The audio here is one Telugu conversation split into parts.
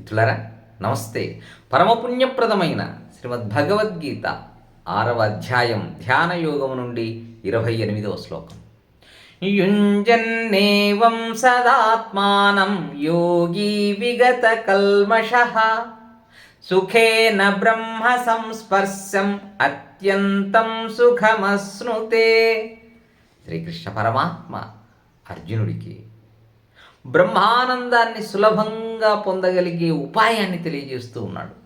మిత్రులారా నమస్తే. పరమపుణ్యప్రదమైన శ్రీమద్ భగవద్గీత ఆరవ అధ్యాయం ధ్యాన యోగము నుండి ఇరవై ఎనిమిదవ శ్లోకం. యుంజన్నేవం సదాత్మానం యోగీ విగత కల్మష. సుఖేన బ్రహ్మ సంస్పర్శం అత్యంతం సుఖమశ్నుతే. శ్రీకృష్ణ పరమాత్మ అర్జునుడికి బ్రహ్మానందాన్ని సులభంగా పొందగలిగే ఉపాయాన్ని తెలియజేస్తూ ఉన్నాడు.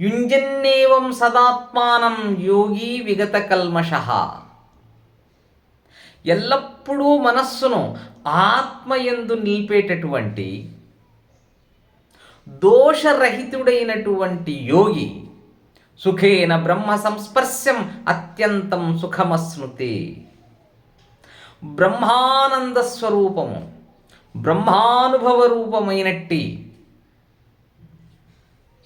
యుంజన్నేవం సదాత్మానం యోగి విగత కల్మష. ఎల్లప్పుడూ మనస్సును ఆత్మయందు నిలిపేటటువంటి దోషరహితుడైనటువంటి యోగి సుఖేన బ్రహ్మ సంస్పర్శం అత్యంతం సుఖమశ్నుతే బ్రహ్మానంద స్వరూపము బ్రహ్మానుభవ రూపమైనట్టి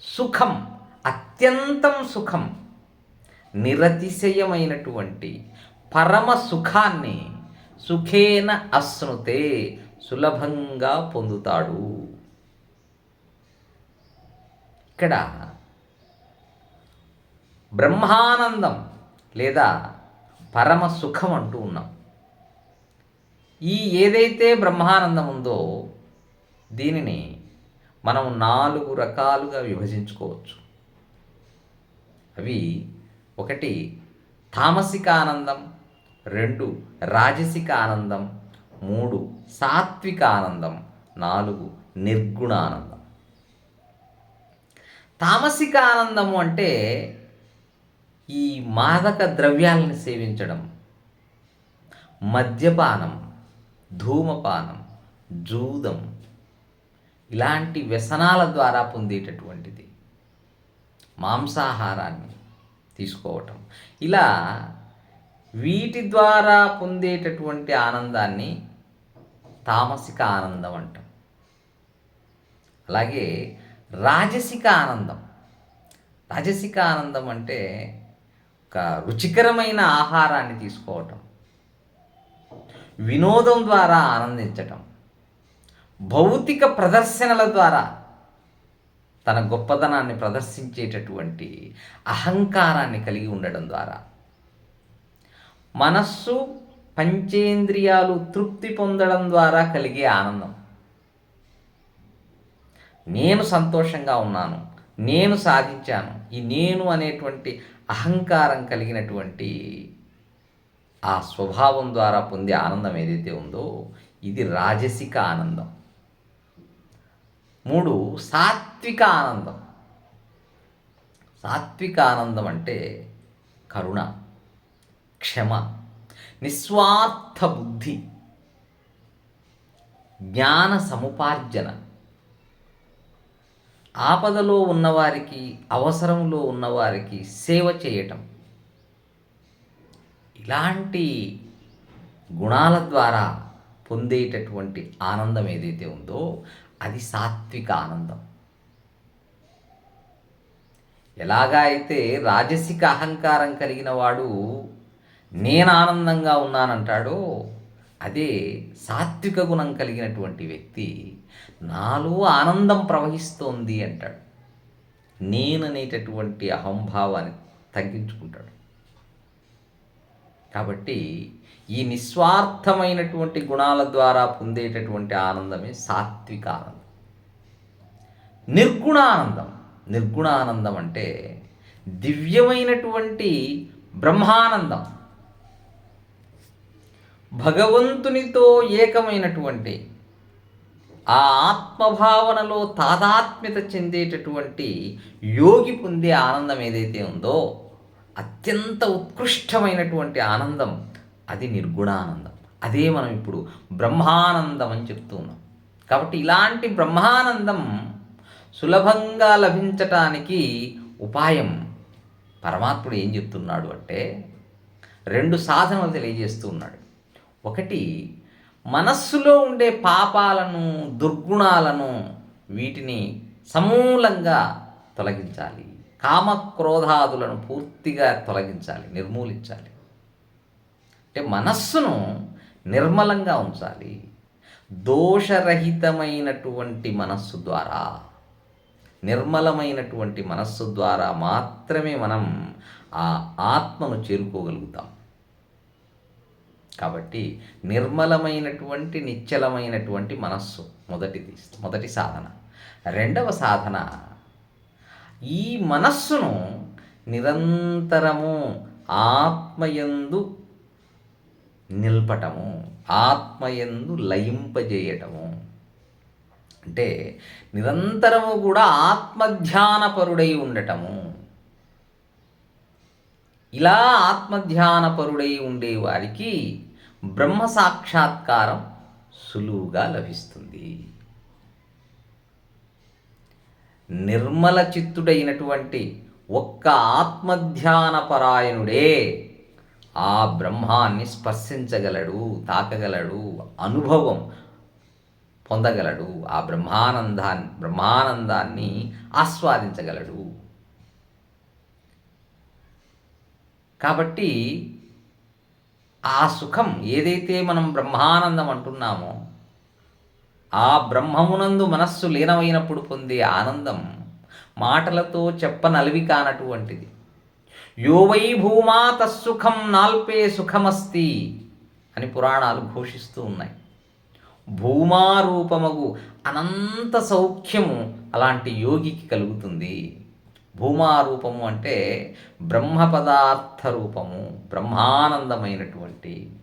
సుఖం అత్యంతం సుఖం నిరతిశయమైనటువంటి పరమ సుఖాన్ని సుఖేన అశ్నుతే సులభంగా పొందుతాడు. ఇక్కడ బ్రహ్మానందం లేదా పరమ సుఖం అంటూ ఉన్నాం. ఈ ఏదైతే బ్రహ్మానందం ఉందో దీనిని మనం నాలుగు రకాలుగా విభజించుకోవచ్చు. అవి ఒకటి తామసిక ఆనందం రెండు రాజసిక ఆనందం మూడు సాత్విక ఆనందం నాలుగు నిర్గుణ ఆనందం తామసిక ఆనందము అంటే ఈ మాదక ద్రవ్యాలను సేవించడం మద్యపానం ధూమపానం జూదం ఇలాంటి వ్యసనాల ద్వారా పొందేటటువంటిది. మాంసాహారాన్ని తీసుకోవటం. ఇలా వీటి ద్వారా పొందేటటువంటి ఆనందాన్ని తామసిక ఆనందం అంటాం. అలాగే రాజసిక ఆనందం. రాజసిక ఆనందం అంటే ఒక రుచికరమైన ఆహారాన్ని తీసుకోవటం. వినోదం ద్వారా ఆనందించటం. భౌతిక ప్రదర్శనల ద్వారా తన గొప్పదనాన్ని ప్రదర్శించేటటువంటి అహంకారాన్ని కలిగి ఉండడం ద్వారా. మనస్సు పంచేంద్రియాలు తృప్తి పొందడం ద్వారా కలిగే ఆనందం. నేను సంతోషంగా ఉన్నాను నేను సాధించాను ఈ నేను అనేటువంటి అహంకారం కలిగినటువంటి ఆ స్వభావం ద్వారా పొందే ఆనందం ఏదైతే ఉందో ఇది రాజసిక ఆనందం. మూడు సాత్విక ఆనందం. సాత్విక ఆనందం అంటే కరుణ క్షమ నిస్వార్థ బుద్ధి జ్ఞాన సముపార్జన. ఆపదలో ఉన్నవారికి అవసరంలో ఉన్నవారికి సేవ చేయటం. ఇలాంటి గుణాల ద్వారా పొందేటటువంటి ఆనందం ఏదైతే ఉందో అది సాత్విక ఆనందం. ఎలాగా అయితే రాజసిక అహంకారం కలిగిన వాడు నేను ఆనందంగా ఉన్నానంటాడో అదే సాత్విక గుణం కలిగినటువంటి వ్యక్తి నాలో ఆనందం ప్రవహిస్తోంది అంటాడు. నేననేటటువంటి అహంభావాన్ని తగ్గించుకుంటాడు. కాబట్టి ఈ నిస్వార్థమైనటువంటి గుణాల ద్వారా పొందేటటువంటి ఆనందమే సాత్విక ఆనందం. నిర్గుణానందం నిర్గుణానందం అంటే దివ్యమైనటువంటి బ్రహ్మానందం. భగవంతునితో ఏకమైనటువంటి ఆ ఆత్మభావనలో తాదాత్మ్యత చెందేటటువంటి యోగి పొందే ఆనందం ఏదైతే ఉందో అత్యంత ఉత్కృష్టమైనటువంటి ఆనందం అది నిర్గుణానందం. అదే మనం ఇప్పుడు బ్రహ్మానందం అని చెప్తూ ఉన్నాం. కాబట్టి ఇలాంటి బ్రహ్మానందం సులభంగా లభించటానికి ఉపాయం. పరమాత్ముడు ఏం చెప్తున్నాడు అంటే రెండు సాధనలు తెలియజేస్తూ ఉన్నాడు. ఒకటి మనస్సులో ఉండే పాపాలను దుర్గుణాలను వీటిని సమూలంగా తొలగించాలి. కామక్రోధాదులను పూర్తిగా తొలగించాలి నిర్మూలించాలి. అంటే మనస్సును నిర్మలంగా ఉంచాలి. దోషరహితమైనటువంటి మనస్సు ద్వారా నిర్మలమైనటువంటి మనస్సు ద్వారా మాత్రమే మనం ఆ ఆత్మను చేరుకోగలుగుతాం. కాబట్టి నిర్మలమైనటువంటి నిశ్చలమైనటువంటి మనస్సు మొదటిది మొదటి సాధన. రెండవ సాధన ఈ మనస్సును నిరంతరము ఆత్మయందు నిల్పటము ఆత్మయందు లయింపజేయటము. అంటే నిరంతరము కూడా ఆత్మధ్యానపరుడై ఉండటము. ఇలా ఆత్మధ్యానపరుడై ఉండేవారికి బ్రహ్మ సాక్షాత్కారం సులువుగా లభిస్తుంది. నిర్మల చిత్తుడైనటువంటి ఒక్క ఆత్మధ్యానపరాయణుడే. ఆ బ్రహ్మాన్ని స్పర్శించగలడు తాకగలడు అనుభవం పొందగలడు ఆ బ్రహ్మానందాన్ని బ్రహ్మానందాన్ని ఆస్వాదించగలడు. కాబట్టి ఆ సుఖం ఏదైతే మనం బ్రహ్మానందం అంటున్నామో ఆ బ్రహ్మమునందు మనస్సు లీనమైనప్పుడు పొందే ఆనందం మాటలతో చెప్పనలివి కానటువంటిది. యోవై భూమా తస్సుఖం నాల్పే సుఖమస్తి అని పురాణాలు ఘోషిస్తూ ఉన్నాయి. భూమారూపమగు అనంత సౌఖ్యము అలాంటి యోగికి కలుగుతుంది. భూమారూపము అంటే బ్రహ్మ పదార్థ రూపము బ్రహ్మానందమైనటువంటి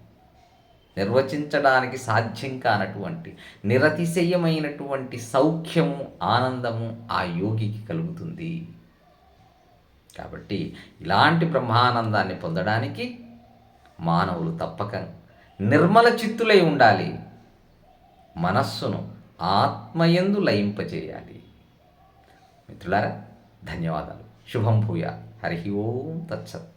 నిర్వచించడానికి సాధ్యం కానటువంటి నిరతిశయమైనటువంటి సౌఖ్యము ఆనందము ఆ యోగికి కలుగుతుంది. కాబట్టి ఇలాంటి బ్రహ్మానందాన్ని పొందడానికి మానవులు తప్పక నిర్మల చిత్తులై ఉండాలి. మనస్సును ఆత్మయందు లయింపజేయాలి. మిత్రులారా ధన్యవాదాలు. శుభం భూయ. హరి ఓం తత్సత్.